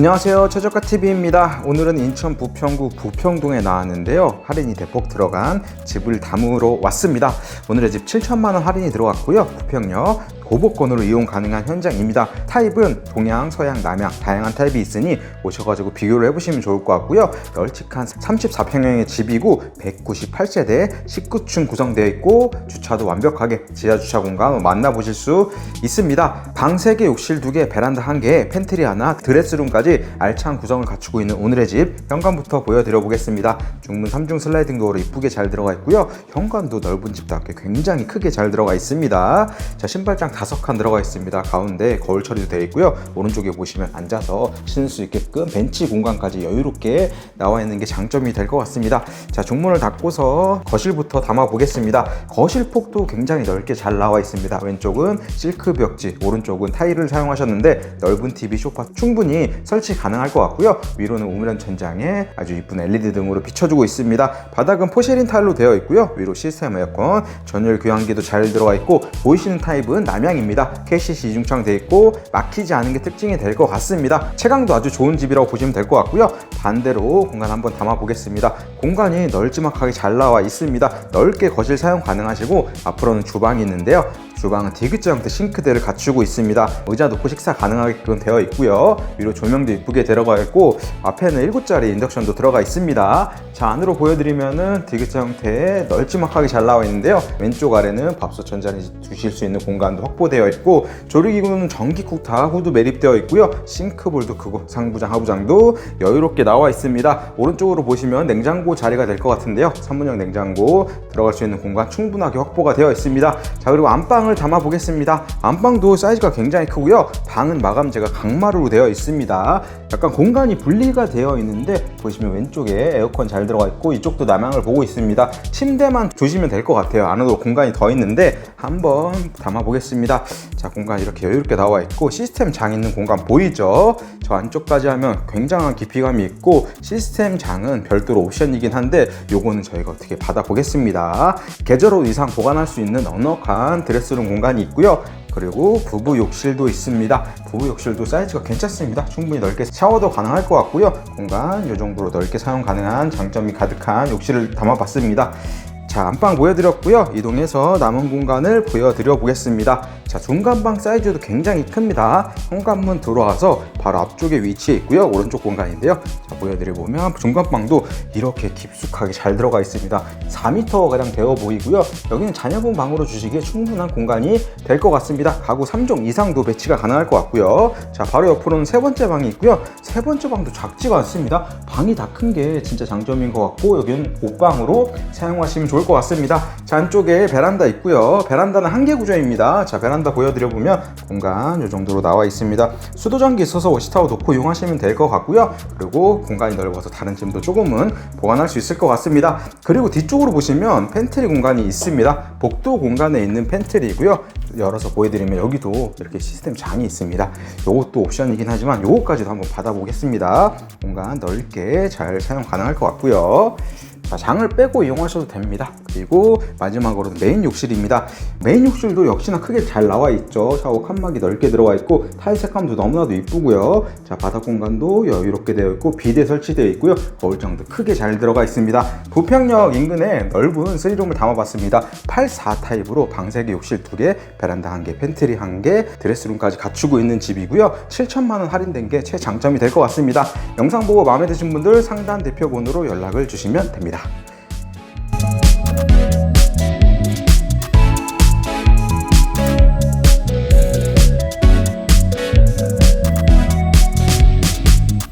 안녕하세요 최저가 TV입니다. 오늘은 인천 부평구 부평동에 나왔는데요. 할인이 대폭 들어간 집을 담으러 왔습니다. 오늘의 집 7천만 원 할인이 들어갔고요. 부평역 고복권으로 이용 가능한 현장입니다. 타입은 동양, 서양, 남양 다양한 타입이 있으니 오셔가지고 비교를 해보시면 좋을 것 같고요. 널찍한 34평형의 집이고 198세대 19층 구성되어 있고 주차도 완벽하게 지하 주차 공간 만나보실 수 있습니다. 방 3개, 욕실 2개, 베란다 1개, 팬트리 하나, 드레스룸까지 알찬 구성을 갖추고 있는 오늘의 집 현관부터 보여드려 보겠습니다. 중문 3중 슬라이딩 도어로 이쁘게 잘 들어가 있고요. 현관도 넓은 집답게 굉장히 크게 잘 들어가 있습니다. 자 신발장 다섯 칸 들어가 있습니다. 가운데 거울 처리도 되어 있고요. 오른쪽에 보시면 앉아서 신을 수 있게끔 벤치 공간까지 여유롭게 나와 있는 게 장점이 될 것 같습니다. 자 중문을 닫고서 거실부터 담아 보겠습니다. 거실 폭도 굉장히 넓게 잘 나와 있습니다. 왼쪽은 실크 벽지, 오른쪽은 타일을 사용하셨는데 넓은 TV 소파 충분히 설치 가능할 것 같고요. 위로는 우물형 천장에 아주 이쁜 LED 등으로 비춰주고 있습니다. 바닥은 포쉐린 타일로 되어 있고요. 위로 시스템 에어컨, 전열 교환기도 잘 들어가 있고 보이시는 타입은 남양 입니다. KCC 이중창 되어 있고 막히지 않은 게 특징이 될 것 같습니다. 채광도 아주 좋은 집이라고 보시면 될 것 같고요. 반대로 공간 한번 담아 보겠습니다. 공간이 널찍하게 잘 나와 있습니다. 넓게 거실 사용 가능하시고 앞으로는 주방이 있는데요. 주방은 디귿자 형태 싱크대를 갖추고 있습니다. 의자 놓고 식사 가능하게끔 되어 있고요. 위로 조명도 이쁘게 들어가 있고 앞에는 7자리 인덕션도 들어가 있습니다. 자 안으로 보여드리면은 디귿자 형태의 널찍하게 잘 나와 있는데요. 왼쪽 아래는 밥솥 전자레인지 두실 수 있는 공간도 확보되어 있고 조리기구는 전기 쿡타 후드 매립되어 있고요. 싱크볼도 크고 상부장 하부장도 여유롭게 나와 있습니다. 오른쪽으로 보시면 냉장고 자리가 될 것 같은데요. 선문형 냉장고 들어갈 수 있는 공간 충분하게 확보가 되어 있습니다. 자 그리고 안방 을 담아 보겠습니다. 안방도 사이즈가 굉장히 크고요. 방은 마감재가 강마루로 되어 있습니다. 약간 공간이 분리가 되어 있는데 보시면 왼쪽에 에어컨 잘 들어가 있고 이쪽도 남향을 보고 있습니다. 침대만 두시면 될 것 같아요. 안으로 공간이 더 있는데 한번 담아 보겠습니다. 자 공간 이렇게 여유롭게 나와 있고 시스템 장 있는 공간 보이죠? 저 안쪽까지 하면 굉장한 깊이감이 있고 시스템 장은 별도로 옵션이긴 한데 요거는 저희가 어떻게 받아 보겠습니다. 계절 옷 이상 보관할 수 있는 넉넉한 드레스룸 공간이 있고요. 그리고 부부 욕실도 있습니다. 부부 욕실도 사이즈가 괜찮습니다. 충분히 넓게 샤워도 가능할 것 같고요. 공간 이 정도로 넓게 사용 가능한 장점이 가득한 욕실을 담아봤습니다. 자, 안방 보여드렸고요. 이동해서 남은 공간을 보여드려 보겠습니다. 자, 중간방 사이즈도 굉장히 큽니다. 현관문 들어와서 바로 앞쪽에 위치해 있고요. 오른쪽 공간인데요. 자, 보여드려 보면 중간방도 이렇게 깊숙하게 잘 들어가 있습니다. 4m 가량 되어 보이고요. 여기는 자녀분 방으로 주시기에 충분한 공간이 될 것 같습니다. 가구 3종 이상도 배치가 가능할 것 같고요. 자, 바로 옆으로는 세 번째 방이 있고요. 세 번째 방도 작지가 않습니다. 방이 다 큰 게 진짜 장점인 것 같고 여기는 옷방으로 사용하시면 좋을 것 같습니다. 자, 안쪽에 베란다 있고요. 베란다는 한 개 구조입니다. 자, 베란다 보여드려 보면 공간 이 정도로 나와 있습니다. 수도전기 있어서 워시타워 놓고 이용하시면 될 것 같고요. 그리고 공간이 넓어서 다른 짐도 조금은 보관할 수 있을 것 같습니다. 그리고 뒤쪽으로 보시면 팬트리 공간이 있습니다. 복도 공간에 있는 팬트리고요. 열어서 보여드리면 여기도 이렇게 시스템 장이 있습니다. 이것도 옵션이긴 하지만 이것까지도 한번 받아보겠습니다. 공간 넓게 잘 사용 가능할 것 같고요. 자, 장을 빼고 이용하셔도 됩니다. 그리고 마지막으로 메인 욕실입니다. 메인 욕실도 역시나 크게 잘 나와 있죠. 샤워 칸막이 넓게 들어가 있고 타일 색감도 너무나도 이쁘고요. 자, 바닥 공간도 여유롭게 되어 있고 비대 설치되어 있고요. 거울장도 크게 잘 들어가 있습니다. 부평역 인근에 넓은 3룸을 담아봤습니다. 84 타입으로 방 3개, 욕실 2개, 베란다 1개, 팬트리 1개, 드레스룸까지 갖추고 있는 집이고요. 7천만 원 할인된 게 최장점이 될 것 같습니다. 영상 보고 마음에 드신 분들 상단 대표번호로 연락을 주시면 됩니다. Venga.